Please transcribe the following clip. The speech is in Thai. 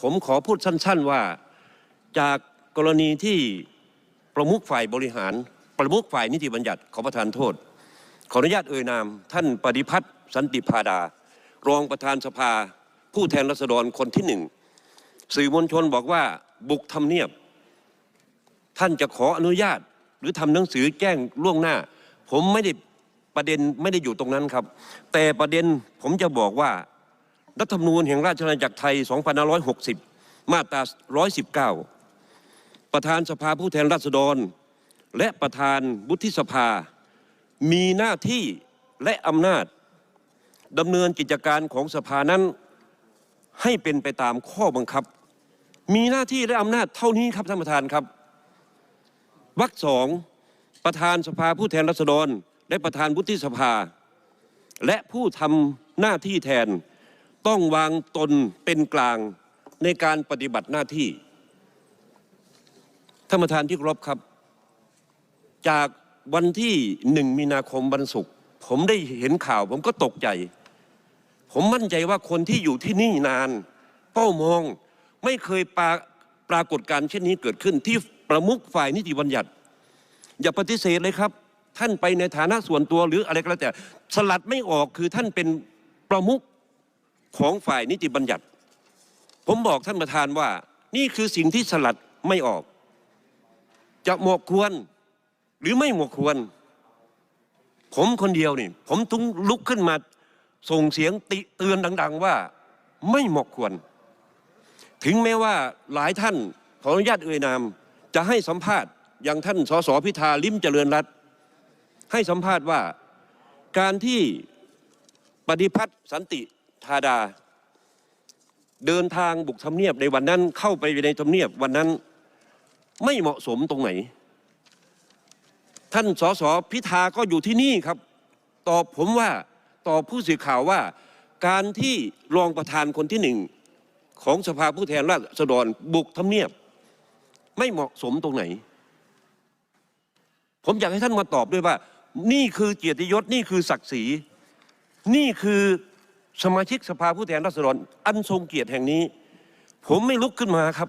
ผมขอพูดสั้น ๆว่าจากกรณีที่ประมุขฝ่ายบริหาร ประมุขฝ่ายนิติบัญญัติขอประทานโทษ ขออนุญาตเอ่ยนาม ท่านปฏิพัฒน์สันติพาดา รองประธานสภา ผู้แทนรัษฎรคนที่หนึ่งสื่อมวลชนบอกว่าบุกทำเนียบ ท่านจะขออนุญาต หรือทำหนังสือแจ้งล่วงหน้า ผมไม่ได้ประเด็นไม่ได้อยู่ตรงนั้นครับ แต่ประเด็นผมจะบอกว่า รัฐธรรมนูญแห่งราชอาณาจักรไทย 2560 มาตรา 119 ประธานสภาผู้แทนราษฎร และประธานวุฒิสภา มีหน้าที่และอำนาจดำเนินกิจการของสภานั้น ให้เป็นไปตามข้อบังคับ มีหน้าที่และอำนาจเท่านี้ครับท่านประธานครับวรรคสองประธานสภาผู้แทนราษฎร และประธานวุฒิสภา และผู้ทำหน้าที่แทน ต้องวางตนเป็นกลางในการปฏิบัติหน้าที่ท่านประธานที่เคารพครับ จากวันที่หนึ่งมีนาคมวันศุกร์ผมได้เห็นข่าว ผมก็ตกใจ ผมมั่นใจว่าคนที่อยู่ที่นี่นาน เป้ามองไม่เคยปราปรากฏการเช่นนี้เกิดขึ้นที่ประมุขฝ่ายนิติบัญญัติ อย่าปฏิเสธเลยครับ ท่านไปในฐานะส่วนตัวหรืออะไรก็แล้วแต่ สลัดไม่ออกคือท่านเป็นประมุข ของฝ่ายนิติบัญญัติ ผมบอกท่านประธานว่า นี่คือสิ่งที่สลัดไม่ออก จะเหมาะควร หรือไม่เหมาะควร ผมคนเดียวนี่ ผมต้องลุกขึ้นมาส่งเสียงติเตือนดัง ๆ ว่าไม่เหมาะควร ถึงแม้ว่าหลายท่านขออนุญาตเอ่ยนาม จะให้สัมภาษณ์อย่างท่านสสพิธาลิมเจริญรัตน์ให้สัมภาษณ์ว่าการที่ปฏิพัฒน์สันติ ธาดา เดินทางบุกทำเนียบในวันนั้นเข้าไปในทำเนียบวันนั้นไม่เหมาะสมตรงไหน ท่านสสพิธาก็อยู่ที่นี่ครับ ตอบผมว่าตอบผู้สื่อข่าวว่า การที่รองประธานคนที่หนึ่งของสภาผู้แทนราษฎรบุกทำเนียบ ไม่เหมาะสมตรงไหน ผมอยากให้ท่านมาตอบด้วยว่า นี่คือเกียรติยศนี่คือศักดิ์ศรี นี่คือ สมาชิกสภาผู้แทนราษฎรอันทรงเกียรติแห่งนี้ ผมไม่ลุกขึ้นมาครับ